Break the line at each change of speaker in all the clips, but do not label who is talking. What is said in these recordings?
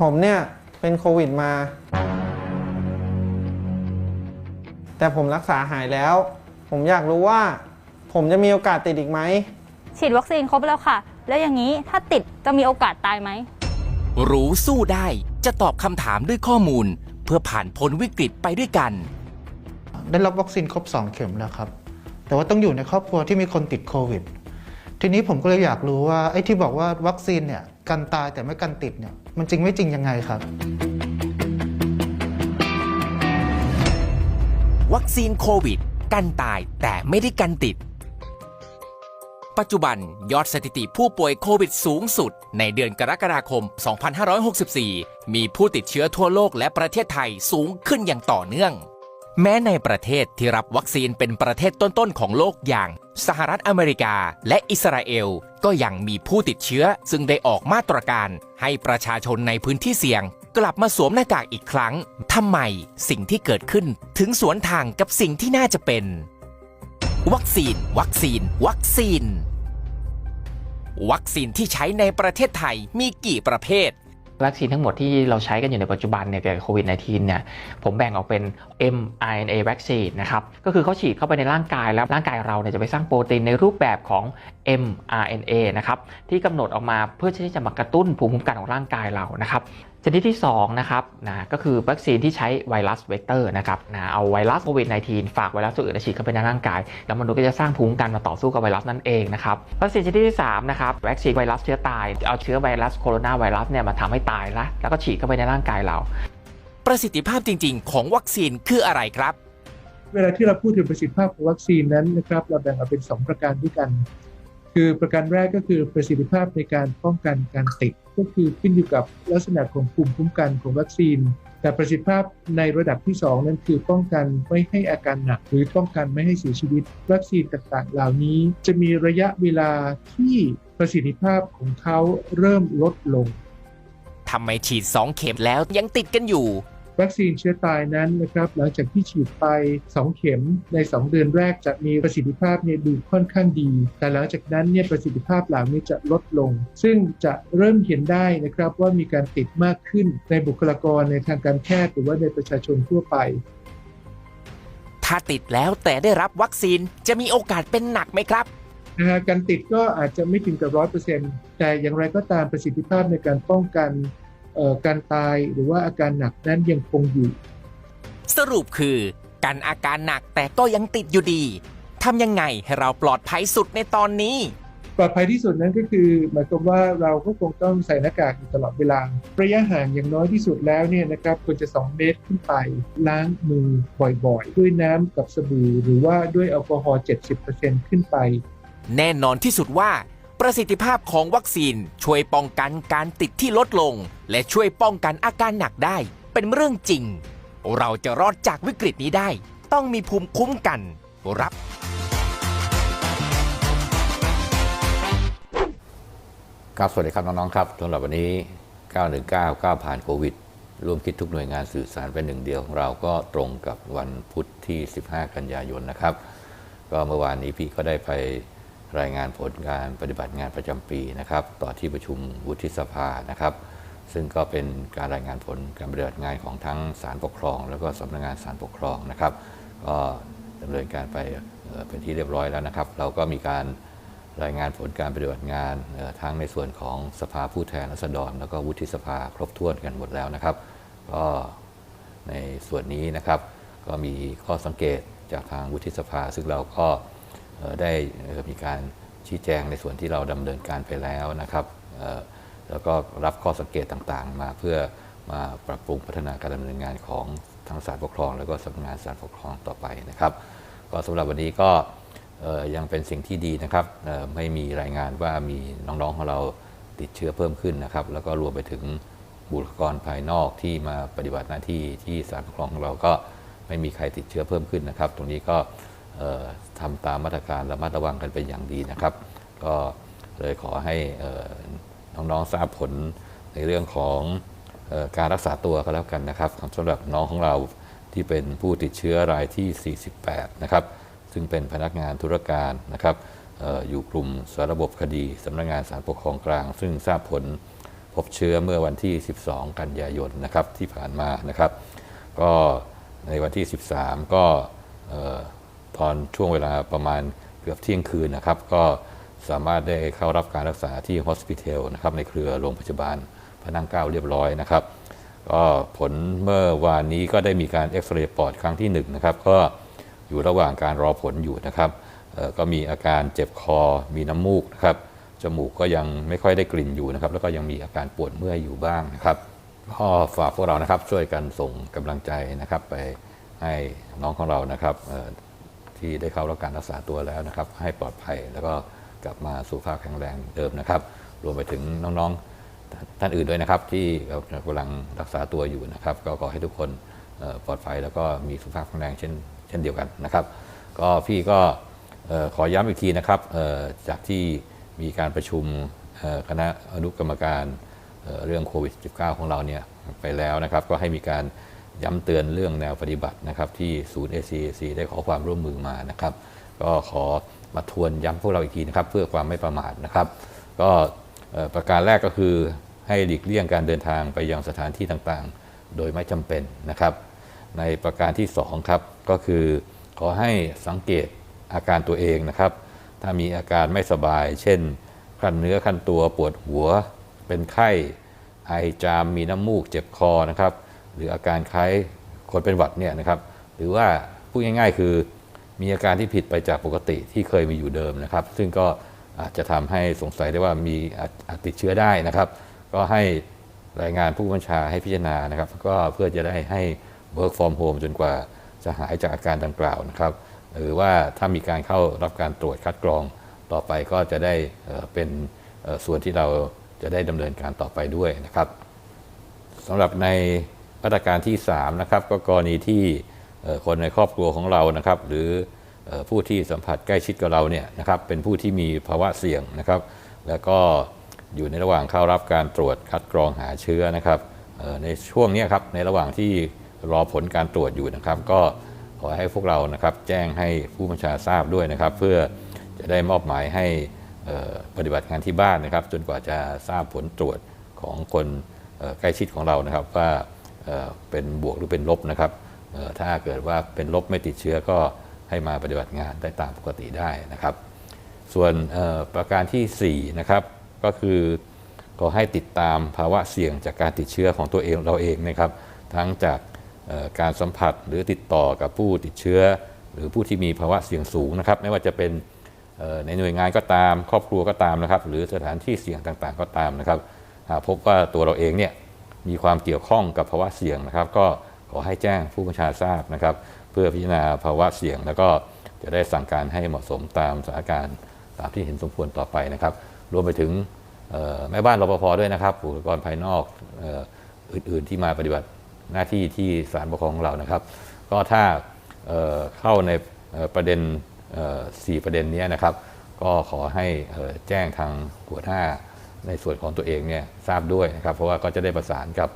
ผมเนี่ยเป็นโควิดมา แต่ผมรักษาหายแล้ว ผมอยากรู้ว่า ผมจะมีโอกาสติดอีกไหม
ฉีดวัคซีนครบแล้วค่ะ แล้วอย่างนี้ถ้าติดจะมีโอกาสตายไหม
รู้สู้ได้จะตอบคำถามด้วยข้อมูล เพื่อผ่านพ้นวิกฤตไปด้วยกัน
ได้รับวัคซีนครบ 2 เข็มแล้วครับ แต่ว่าต้องอยู่ในครอบครัวที่มีคนติดโควิด ทีนี้ผมก็เลยอยากรู้ว่าไอ้ที่บอกว่าวัคซีนเนี่ยกันตายแต่ไม่กันติดเนี่ย มันจริงไม่จริงยังไงครับ
วัคซีนโควิด กันตายแต่ไม่ได้กันติด ปัจจุบันยอดสถิติผู้ป่วยโควิดสูงสุด ในเดือนกรกฎาคม 2564 มีผู้ติดเชื้อทั่วโลกและประเทศไทยสูงขึ้นอย่างต่อเนื่อง แม้ในประเทศที่รับวัคซีนเป็นประเทศต้นๆของโลกอย่าง สหรัฐอเมริกาและอิสราเอล ก็ยังมีผู้ติดเชื้อ ซึ่งได้ออกมาตรการให้ประชาชนในพื้นที่เสี่ยง กลับมาสวมหน้ากากอีกครั้งทำไมสิ่งที่เกิดขึ้นถึงสวนทางกับสิ่งที่น่าจะเป็น วัคซีน วัคซีน วัคซีน วัคซีนที่ใช้ในประเทศไทยมีกี่ประเภท
วัคซีนทั้งหมดที่เราใช้กันอยู่ในปัจจุบันเนี่ยเกี่ยวกับโควิด -19 เนี่ยผมแบ่งออกเป็น mRNA วัคซีนนะครับก็คือเขาฉีดเข้าไปในร่างกายแล้วร่างกายเราเนี่ยจะไปสร้างโปรตีนในรูปแบบของ mRNA นะครับที่กำหนดออกมาเพื่อที่จะมากระตุ้นภูมิคุ้มกันของร่างกายเรานะครับ ชนิดที่2นะครับนะก็คือวัคซีนที่ใช้ไวรัสเวกเตอร์นะครับนะเอาไวรัสโควิด -19 ฝากไวรัสตัวอื่นมาฉีดเข้าไปในร่างกาย แล้วมนุษย์ก็จะสร้างภูมิคุ้มกันมาต่อสู้กับไวรัสนั่นเองนะครับวัคซีนชนิดที่3นะครับวัคซีนไวรัสเชื้อตายเอาเชื้อไวรัสโคโรนาไวรัสเนี่ยมาทำให้ตายละแล้วก็ฉีดเข้าไปในร่างกายเรา
ประสิทธิภาพจริง ๆ ของวัคซีนคืออะไรครับ
เวลาที่เราพูดถึงประสิทธิภาพของวัคซีนนั้นนะครับเราแบ่งออกเป็น 2 ประการด้วยกัน คือประการแรกก็คือประสิทธิภาพในการป้องกันการติด ก็คือขึ้นอยู่กับลักษณะของภูมิคุ้มกันของวัคซีน แต่ประสิทธิภาพในระดับที่ 2 นั้นคือป้องกันไม่ให้อาการหนัก หรือป้องกันไม่ให้เสียชีวิต วัคซีนต่างๆ เหล่านี้ จะมีระยะเวลาที่ประสิทธิภาพของเขาเริ่มลดลง
ทำไมฉีด 2 เข็มแล้วยังติดกันอยู่
วัคซีนเชื้อตายนั้นนะครับหลังจากที่ฉีดไป 2 เข็มใน 2 เดือนแรกจะมีประสิทธิภาพเนี่ยดูค่อนข้างดี แต่หลังจากนั้นเนี่ยประสิทธิภาพเหล่านี้จะลดลง ซึ่งจะเริ่มเห็นได้นะครับว่ามีการติดมากขึ้นในบุคลากรในทางการแพทย์หรือว่าในประชาชนทั่วไป
ถ้าติดแล้วแต่ได้รับวัคซีนจะมีโอกาสเป็นหนักไหมครับ
นะฮะการติดก็อาจจะไม่ถึงกับร้อยเปอร์เซ็นต์แต่อย่างไรก็ตามประสิทธิภาพในการป้องกันเอ่อ การตายหรือว่าอาการหนักนั้นยังคงอยู่
สรุปคือกันอาการหนักแต่ก็ยังติดอยู่ดีทำยังไงให้เราปลอดภัยสุดในตอนนี้
ปลอดภัยที่สุดนั้นก็คือหมายความว่าเราก็คงต้องใส่หน้ากากอยู่ตลอดเวลา ระยะห่างอย่างน้อยที่สุดแล้วเนี่ยนะครับควรจะ 2 เมตรขึ้นไป ล้างมือบ่อยๆ ด้วยน้ำกับสบู่หรือว่าด้วยแอลกอฮอล์70%ขึ้นไป
แน่นอนที่สุดว่า ประสิทธิภาพของวัคซีนช่วยป้องกันการติดที่ลดลง และช่วยป้องกันอาการหนักได้ เป็นเรื่องจริง เราจะรอดจากวิกฤตนี้ได้ ต้องมีภูมิคุ้มกัน รับ
ครับสวัสดีครับน้องๆครับสำหรับวันนี้ 919 9 ผ่านโควิด ร่วมคิดทุกหน่วยงานสื่อสารเป็นหนึ่งเดียวของเราก็ตรงกับวันพุธที่ 15 กันยายนนะครับ ก็เมื่อวานนี้พี่ก็ได้ไป รายงานผลการปฏิบัติงานประจำปีนะครับ ต่อที่ประชุมวุฒิสภานะครับ ซึ่งก็เป็นการรายงานผลการปฏิบัติงานของทั้งศาลปกครอง แล้วก็สำนักงานศาลปกครองนะครับ ก็ดำเนินการไปเป็นที่เรียบร้อยแล้วนะครับ เราก็มีการรายงานผลการปฏิบัติงานทั้งในส่วนของสภาผู้แทนราษฎร แล้วก็วุฒิสภาครบถ้วนกันหมดแล้วนะครับก็ในส่วนนี้นะครับ ก็มีข้อสังเกตจากทางวุฒิสภา ซึ่งเราก็ ได้มีการชี้แจงในส่วนที่เราดำเนินการไปแล้วนะครับแล้วก็รับข้อสังเกตต่างๆ มาเพื่อมาปรับปรุงพัฒนาการดำเนินงานของทางศาลปกครอง แล้วก็สำนักงานศาลปกครองต่อไปนะครับ ก็สำหรับวันนี้ก็ยังเป็นสิ่งที่ดีนะครับไม่มีรายงานว่ามีน้องๆของเราติดเชื้อเพิ่มขึ้นนะครับ แล้วก็รวมไปถึงบุคลากรภายนอกที่มาปฏิบัติหน้าที่ที่ศาลปกครองของเราก็ไม่มีใครติดเชื้อเพิ่มขึ้นนะครับ ตรงนี้ก็ ทำตามมาตรการระมัดระวังกันเป็นอย่างดีนะครับ ก็เลยขอให้น้องๆทราบผลในเรื่องของออการรักษาตัวก็แล้วกันนะครับสำหรับน้องของเราที่เป็นผู้ติดเชื้อรายที่ 48 นะครับ ซึ่งเป็นพนักงานธุรการนะครับอออยู่กลุ่มสารระบบคดีสำนักงานศาลปกครองกลาง ซึ่งทราบผลพบเชื้อเมื่อวันที่ 12 กันยายนนะครับที่ผ่านมานะครับ ก็ในวันที่ 13 ก็ ตอนช่วงเวลาประมาณเกือบเที่ยงคืนนะครับ ก็สามารถได้เข้ารับการรักษาที่โฮสพิทอลนะครับในเครือโรงพยาบาลพระนั่งเก้าเรียบร้อยนะครับ ก็ผลเมื่อวานนี้ก็ได้มีการเอ็กซเรย์ปอดครั้งที่1นงนะครับก็อยู่ระหว่างการรอผลอยู่นะครับก็มีอาการเจ็บคอมีน้ำมูกนะครับจมูกก็ยังไม่ค่อยได้กลิ่นอยู่นะครับ แล้วก็ยังมีอาการปวดเมื่อยอยู่บ้างนะครับก็ฝากพวกเรานะครับช่วยกันส่งกำลังใจนะครับ ไปให้น้องของเรานะครับ ที่ได้เข้ารับการรักษาตัวแล้วนะครับ ให้ปลอดภัยแล้วก็กลับมาสู่ภาพแข็งแรงเดิมนะครับ รวมไปถึงน้องๆท่านอื่นด้วยนะครับ ที่กำลังรักษาตัวอยู่นะครับ ก็ขอให้ทุกคนปลอดภัยแล้วก็มีสุขภาพแข็งแรงเช่นเช่นเดียวกันนะครับ ก็พี่ก็ขอย้ำอีกทีนะครับจากที่มีการประชุมคณะอนุกรรมการเรื่องโควิด -19 ของเราเนี่ยไปแล้วนะครับ ก็ให้มีการ ย้ำเตือนเรื่องแนวปฏิบัตินะครับที่ศูนย์ ACAC ได้ขอความร่วมมือมานะครับ ก็ขอมาทวนย้ำพวกเราอีกทีนะครับ เพื่อความไม่ประมาทนะครับ ก็ประการแรกก็คือให้หลีกเลี่ยงการเดินทางไปยังสถานที่ต่างๆ โดยไม่จำเป็นนะครับ ในประการที่2ครับก็คือขอให้สังเกตอาการตัวเองนะครับ ถ้ามีอาการไม่สบาย เช่นขั้นเนื้อขั้นตัวปวดหัว เป็นไข้ ไอจามมีน้ำมูกเจ็บคอนะครับ หรืออาการคล้ายคนเป็นหวัดเนี่ยนะครับ หรือว่าพูดง่าย ๆ คือมีอาการที่ผิดไปจากปกติที่เคยมีอยู่เดิมนะครับ ซึ่งก็อาจจะทำให้สงสัยได้ว่ามีอาจติดเชื้อได้นะครับ ก็ให้รายงานผู้บัญชาให้พิจารณานะครับ ก็เพื่อจะได้ให้ work from home จนกว่าจะหายจากอาการดังกล่าวนะครับ หรือว่าถ้ามีการเข้ารับการตรวจคัดกรองต่อไปก็จะได้เป็นส่วนที่เราจะได้ดำเนินการต่อไปด้วยนะครับสำหรับใน มาตรการที่3นะครับก็กรณีที่คนในครอบครัวของเรานะครับ หรืออผู้ที่สัมผัสใกล้ชิดกับเราเนี่ยนะครับเป็นผู้ที่มีภาวะเสี่ยงนะครับ แล้วก็อยู่ในระหว่างเข้ารับการตรวจคัดกรองหาเชื้อนะครับในช่วงนี้ครับในระหว่างที่รอผลการตรวจอยู่นะครับ ก็ขอให้พวกเรานะครับแจ้งให้ผู้บัญชาทราบด้วยนะครับ เพื่อจะได้มอบหมายให้ปฏิบัติงานที่บ้านนะครับ จนกว่าจะทราบผลตรวจของคนใกล้ชิดของเรานะครับว่า เป็นบวกหรือเป็นลบนะครับถ้าเกิดว่าเป็นลบไม่ติดเชื้อก็ให้มาปฏิบัติงานได้ตามปกติได้นะครับ ส่วนประการทีสี่4นะครับก็คือขอให้ติดตามภาวะเสี่ยงจากการติดเชื้อของตัวเองเราเองนะครับ ทั้งจากการสัมผัสหรือติดต่อกับผู้ติดเชื้อ หรือผู้ที่มีภาวะเสี่ยงสูงนะครับ ไม่ว่าจะเป็นในหน่วยงานก็ตาม ครอบครัวก็ตามนะครับ หรือสถานที่เสี่ยงต่างๆ ก็ตามนะครับหากพบว่าตัวเราเองเนี่ย มีความเกี่ยวข้องกับภาวะเสี่ยงนะครับ ก็ขอให้แจ้งผู้บัญชาทราบนะครับ เพื่อพิจารณาภาวะเสี่ยง แล้วก็จะได้สั่งการให้เหมาะสมตามสถานการณ์ตามที่เห็นสมควรต่อไปนะครับ รวมไปถึงแม่บ้านรปภด้วยนะครับอุปกรณ์ภายนอกอ,อื่นๆที่มาปฏิบัติหน้าที่ที่ศาลปกครองของเรานะครับ ก็ถ้าเเข้าในประเด็นเอ่อสี่ประเด็นนี้นะครับ ก็ขอให้แจ้งทางหัวหน้า ในส่วนของตัวเองเนี่ยทราบด้วยนะครับเพราะว่าก็จะได้ประสานกับ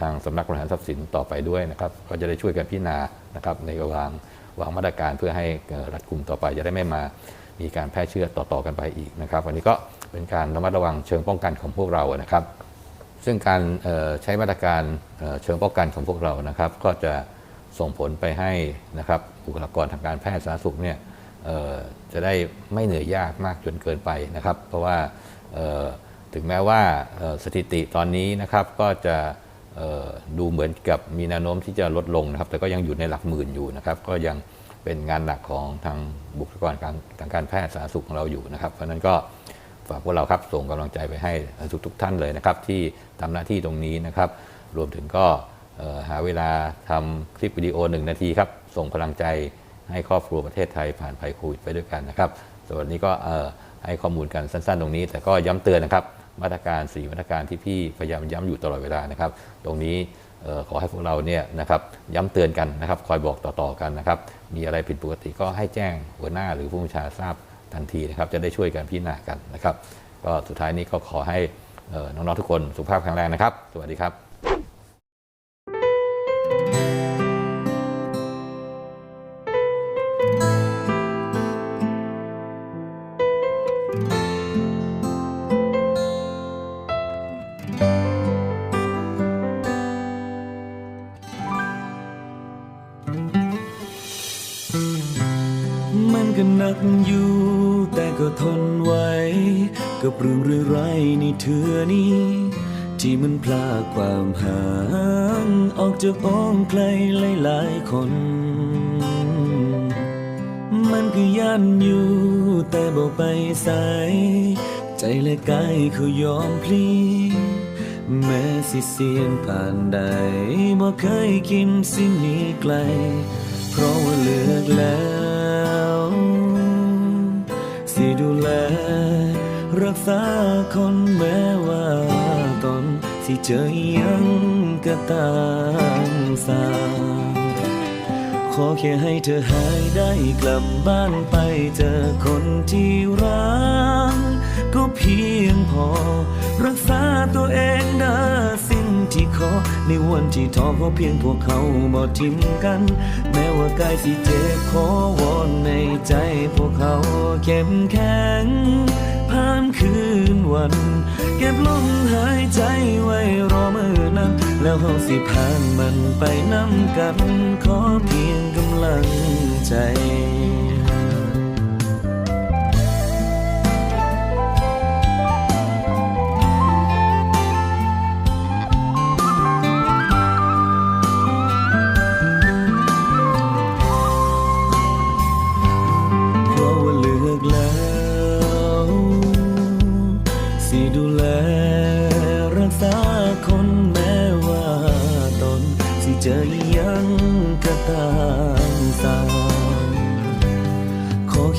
ทางสำนักบริหารทรัพย์สินต่อไปด้วยนะครับก็จะได้ช่วยกันพิจารณานะครับในการวางวางมาตรการเพื่อให้รัดกุมต่อไปจะได้ไม่มามีการแพร่เชื้อต่อๆกันไปอีกนะครับวันนี้ก็เป็นการระมัดระวังเชิงป้องกันของพวกเรานะครับ ซึ่งการใช้มาตรการเชิงป้องกันของพวกเรานะครับ ก็จะส่งผลไปให้นะครับบุคลากรทางการแพทย์สาธารณสุขเนี่ยจะได้ไม่เหนื่อยยากมากจนเกินไปนะครับ เพราะว่า ถึงแม้ว่าสถิติตอนนี้นะครับก็จะดูเหมือนกับมีแนวโน้มที่จะลดลงนะครับ แต่ก็ยังอยู่ในหลักหมื่นอยู่นะครับ ก็ยังเป็นงานหนักของทางบุคลากรทางการแพทย์สาธารณสุขของเราอยู่นะครับ เพราะนั้นก็ฝากพวกเราครับส่งกำลังใจไปให้ทุกทุกท่านเลยนะครับ ที่ทำหน้าที่ตรงนี้นะครับ รวมถึงก็หาเวลาทำคลิปวิดีโอหนึ่งนาทีครับ ส่งพลังใจให้ครอบครัวประเทศไทยผ่านภัยโควิดไปด้วยกันนะครับส่วนนี้ก็ให้ข้อมูลกันสั้น ๆ ตรงนี้ แต่ก็ย้ำเตือนนะครับ มาตรการ 4 มาตรการที่พี่พยายามย้ำอยู่ตลอดเวลานะครับ ตรงนี้ขอให้พวกเราเนี่ยนะครับย้ำเตือนกันนะครับ คอยบอกต่อๆกันนะครับ มีอะไรผิดปกติก็ให้แจ้งหัวหน้าหรือผู้บัญชาทราบทันทีนะครับ จะได้ช่วยกันพิจารณากันนะครับ ก็สุดท้ายนี้ก็ขอให้น้องๆทุกคนสุขภาพแข็งแรงนะครับ สวัสดีครับ
มันก็หนักอยู่ แต่ก็ทนไหวกับเรื่องร้ายๆในเถือนี้ ที่มันพลากความห่าง ออกจากอ้อมใครหลายๆคน มันก็ยันอยู่ แต่บอกไปใส่ใจและกายเขายอมพลีแม้สิเสียนผ่านใดบ่เคยกินสิ่งนี้ไกล เพราะว่าเลือกแล้ว สิดูแล รักษาคนแม้ว่าตนสิเจอยังก็ตามสาขอแค่ให้เธอหายได้กลับบ้านไปเจอคนที่รัก ก็เพียงพอ รักษาตัวเองเด้สิ่งที่ขอ ในวันที่ท้อเพราะเพียงพวกเขาบ่ทิ้มกัน แม้ว่ากายสิเจ็บขอวอนในใจพวกเขาเข้มแข็งผ่านคืนวัน เก็บลมหายใจไว้รอมือนั้น แล้วเฮาสิผ่านมันไปน้ำกัน ขอเพียงกำลังใจ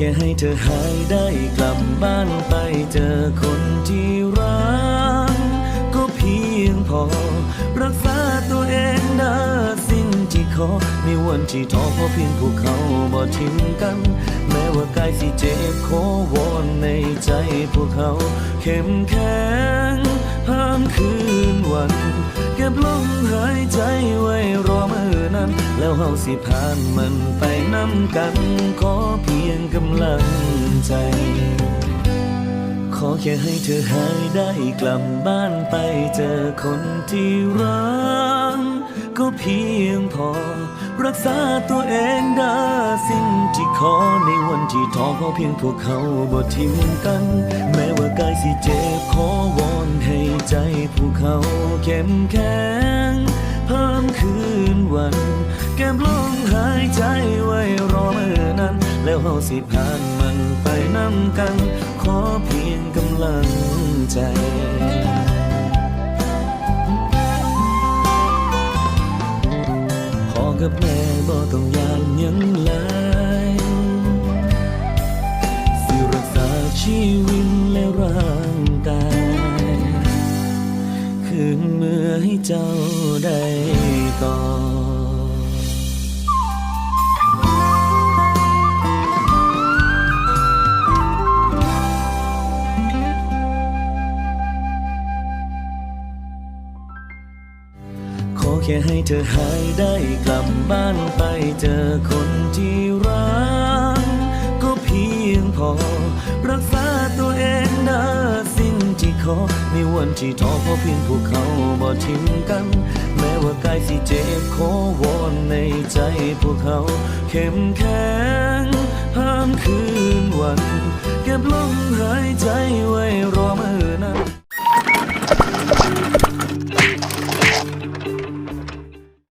ค่ให้เธอหายได้กลับบ้านไปเจอคนที่รัก ก็เพียงพอ รักษาตัวเองนะสิ่งที่ขอในวันที่ท้อเพราะเพียงพวกเขาบ่ทิ้งกัน แม้ว่ากายสิเจ็บขอวอนในใจพวกเขา เข้มแข็งผ่านคืนวัน เก็บลมหายใจไว้รอม อนั้นแล้วเฮาสิผ่านมันไปน้ำกัน ขอเพียงกำลังใจ ขอแค่ให้เธอหายได้กลับบ้านไปเจอคนที่รักก็เพียงพอ รักษาตัวเองได้สิ่งที่ขอในวันที่ท้อเพราะเพียงพวกเขาบ่ทิ้งกัน แม้ว่ากายสิเจ็บขอวอนให้ใจพวกเขาเข้มแข็ง วันเก็บลมหายใจไว้รอเมื่อนั้น แล้วเฮาสิผ่านมันไปน้ำกัน ขอเพียงกำลังใจพ่อกับแม่บ่ต้องยานยังหลายสิรักษาชีวิต เจ้าได้ก่อนขอแค่ให้เธอหายได้กลับบ้านไปเจอคนที่ อในวันที่ท้อเพราะเพียงพวกเขาบ่ทิ้งกัน แม้ว่ากายสิเจ็บขอวอนในใจพวกเขา เข้มแข็งผ่านคืนวัน เก็บลมหายใจไว้รอเมื่อนา